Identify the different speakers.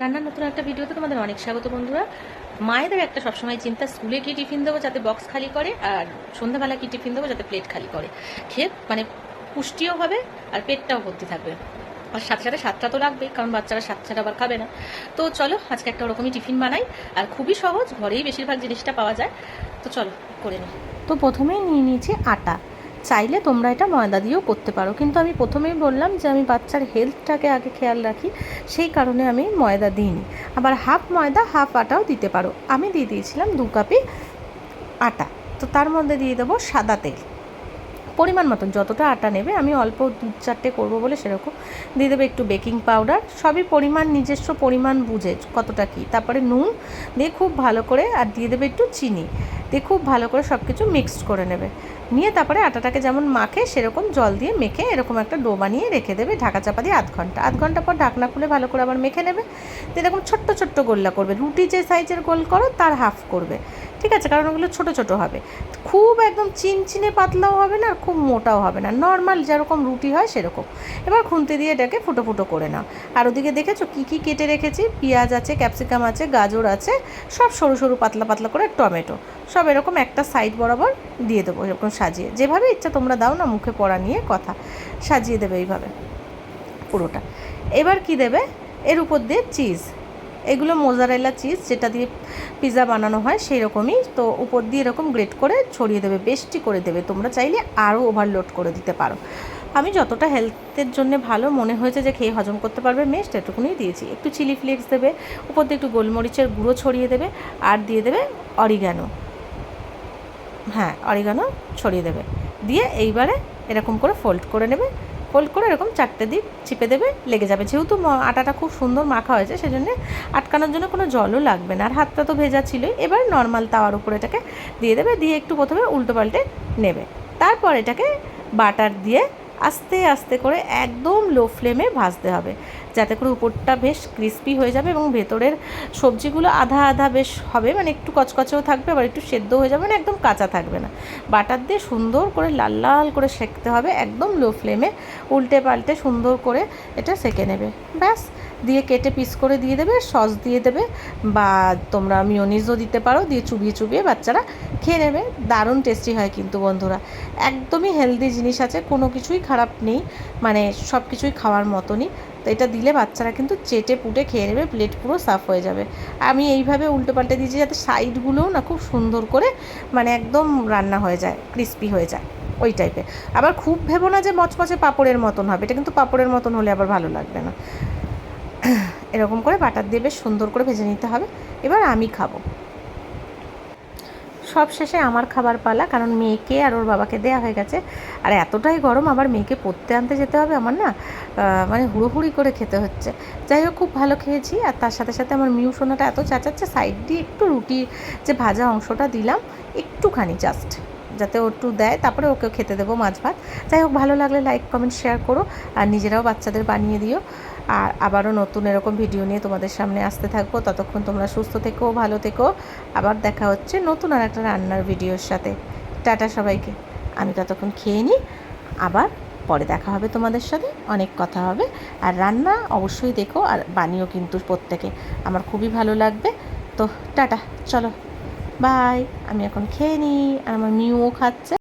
Speaker 1: রান্নার নতুন একটা ভিডিওতে তোমাদের অনেক স্বাগত বন্ধুরা। মায়েদের একটা সবসময় চিন্তা, স্কুলে কি টিফিন দেবো যাতে বক্স খালি করে, আর সন্ধ্যাবেলা কি টিফিন দেবো যাতে প্লেট খালি করে? খেয়ে মানে পুষ্টিও হবে আর পেটটাও ভর্তি থাকবে। আর সাথে সাথে সাতটা তো লাগবেই কারণ বাচ্চারা সাত ছাড়া আবার খাবে না। তো চলো, আজকে একটা ওরকমই টিফিন বানাই, আর খুবই সহজ, ঘরেই বেশিরভাগ জিনিসটা পাওয়া যায়। তো চলো, করে নিই তো প্রথমেই নিয়ে নিয়েছি আটা। চাইলে তোমরা এটা ময়দা দিয়েও করতে পারো। কিন্তু আমি প্রথমেই বললাম যে আমি বাচ্চার হেলথটাকে আগে খেয়াল রাখি, সেই কারণে আমি ময়দা দিইনি। আবার হাফ ময়দা হাফ আটাও দিতে পারো। আমি দিয়ে দিয়েছিলাম দু কাপি আটা। তো তার মধ্যে দিয়ে দেবো সাদা তেল। পরিমাণ মতন, যতটা আটা নেবে আমি অল্প দু চারটে করব বলে সেরকম। দিয়ে দেবে একটু বেকিং পাউডার। সবই পরিমাণ, নিজস্ব পরিমাণ বুঝে কতটা কী। তারপরে নুন দিয়ে খুব ভালো করে, আর দিয়ে দেবে একটু চিনি। দিয়ে খুব ভালো করে সব কিছু মিক্সড করে নেবে। নিয়ে তারপরে আটাটাকে যেমন মাখে, সেরকম জল দিয়ে মেখে এরকম একটা ডো বানিয়ে রেখে দেবে ঢাকা চাপা দিয়ে আধ ঘণ্টা। আধ ঘণ্টা পর ঢাকনা খুলে ভালো করে আবার মেখে নেবে। এরকম ছোট্ট ছোট্ট গোল্লা করবে। রুটি যে সাইজের গোল করো, তার হাফ করবে। ঠিক আছে, কারণ ওগুলো ছোটো ছোটো হবে। খুব একদম চিনচিনে পাতলাও হবে না আর খুব মোটাও হবে না। নর্মাল যেরকম রুটি হয় সেরকম। এবার খুন্তি দিয়ে এটাকে ফুটো ফুটো করে নাও। আর ওদিকে দেখেছ কী কী কেটে রেখেছি? পেঁয়াজ আছে, ক্যাপসিকাম আছে, গাজর আছে, সব সরু সরু পাতলা পাতলা করে টমেটো। সব এরকম একটা সাইড বরাবর দিয়ে দেবো, এরকম সাজিয়ে। যেভাবে ইচ্ছা তোমরা দাও না, মুখে পড়া নিয়ে কথা। সাজিয়ে দেবে এইভাবে পুরোটা। এবার কি দেবে? এর উপর দিয়ে চিজ এগুলো মোজারেলা চিজ যেটা দিয়ে পিৎজা বানানো হয় সেই রকমই তো উপর দিয়ে এরকম গ্রেট করে ছড়িয়ে দেবে বেশটি করে দেবে। তোমরা চাইলে আরও ওভারলোড করে দিতে পারো। আমি যতটা হেলথের জন্য ভালো মনে হয়েছে যে খেয়ে হজম করতে পারবে মেস্ট এটুকুনি দিয়েছি। একটু চিলি ফ্লেক্স দেবে, উপর দিয়ে একটু গোলমরিচের গুঁড়ো ছড়িয়ে দেবে, আর দিয়ে দেবে অরিগানো হ্যাঁ অরিগানো ছড়িয়ে দেবে। দিয়ে এইবারে এরকম করে ফোল্ড করে নেবে। ফোল্ড করে এরকম চারটে দিক চিপে দেবে, লেগে যাবে। যেহেতু আটাটা খুব সুন্দর মাখা হয়েছে, সেজন্য আটকানোর জন্য কোনো জলও লাগবে না। আর হাতটা তো ভেজা ছিলই। এবার নর্মাল তাওয়ার উপরে এটাকে দিয়ে দেবে, দিয়ে একটু প্রথমে উল্টো পাল্টে নেবে। তারপর এটাকে বাটার দিয়ে আস্তে আস্তে করে একদম লো ফ্লেমে ভাজতে হবে। যাতে করে উপরটা বেশ ক্রিস্পি হয়ে যাবে এবং ভেতরের সবজিগুলো আধা আধা বেশ হবে। মানে একটু কচকচেও থাকবে, আবার একটু সেদ্ধ হয়ে যাবে মানে একদম কাঁচা থাকবে না। বাটার দিয়ে সুন্দর করে লাল লাল করে সেঁকতে হবে, একদম লো ফ্লেমে উল্টে পাল্টে সুন্দর করে এটা সেঁকে নেবে। ব্যাস, দিয়ে কেটে পিস করে দিয়ে দেবে সস দিয়ে দেবে, বা তোমরা মিওনিজও দিতে পারো, দিয়ে চুবিয়ে চুবিয়ে বাচ্চারা খেয়ে নেবে। দারুণ টেস্টি হয় কিন্তু বন্ধুরা। একদমই হেলদি জিনিস আছে, কোনো কিছুই খারাপ নেই। মানে সব কিছুই খাওয়ার মতনই। তো এটা দিলে বাচ্চারা কিন্তু চেটে পুটে খেয়ে নেবে প্লেট পুরো সাফ হয়ে যাবে। আমি এইভাবে উল্টো পাল্টে দিয়েছি যাতে সাইডগুলোও না খুব সুন্দর করে মানে একদম রান্না হয়ে যায় ক্রিস্পি হয়ে যায়, ওই টাইপের আবার খুব ভেবো না যে মচমচে পাঁপড়ের মতন হবে, এটা কিন্তু পাঁপড়ের মতন হলে আবার ভালো লাগবে না। এরকম করে বাটার দিয়ে বেশ সুন্দর করে ভেজে নিতে হবে। এবার আমি খাব। সব শেষে আমার খাবার পালা, কারণ মেয়েকে আর ওর বাবাকে দেয়া হয়ে গেছে। আর এতটাই গরম, আবার মেয়েকে পড়তে আনতে যেতে হবে আমার না? মানে হুড়োহুড়ি করে খেতে হচ্ছে। যাই হোক, খুব ভালো খেয়েছি, আর তার সাথে সাথে আমার মিউ সোনাটা এত চাচাচ্ছে সাইড দিয়ে একটু রুটির যে ভাজা অংশটা দিলাম, একটুখানি জাস্ট যাতে ও একটু দেয়, তারপরে ওকে খেতে দেবো মাছ ভাত। যাই হোক, ভালো লাগলে লাইক কমেন্ট শেয়ার করো, আর নিজেরাও বাচ্চাদের বানিয়ে দিও। আর আবারও নতুন এরকম ভিডিও নিয়ে তোমাদের সামনে আসতে থাকব। ততক্ষণ তোমরা সুস্থ থেকো, ভালো থেকো। আবার দেখা হচ্ছে নতুন আর একটা রান্নার ভিডিওর সাথে। টাটা সবাইকে। আমি ততক্ষণ খেয়ে নিই। আবার পরে দেখা হবে তোমাদের সাথে। অনেক কথা হবে। আর রান্না অবশ্যই দেখো আর বানিও কিন্তু প্রত্যেকে। আমার খুবই ভালো লাগবে। তো টাটা, চলো। বাই আমি এখন খেয়ে নিই। আর আমার মিউও খাচ্ছে।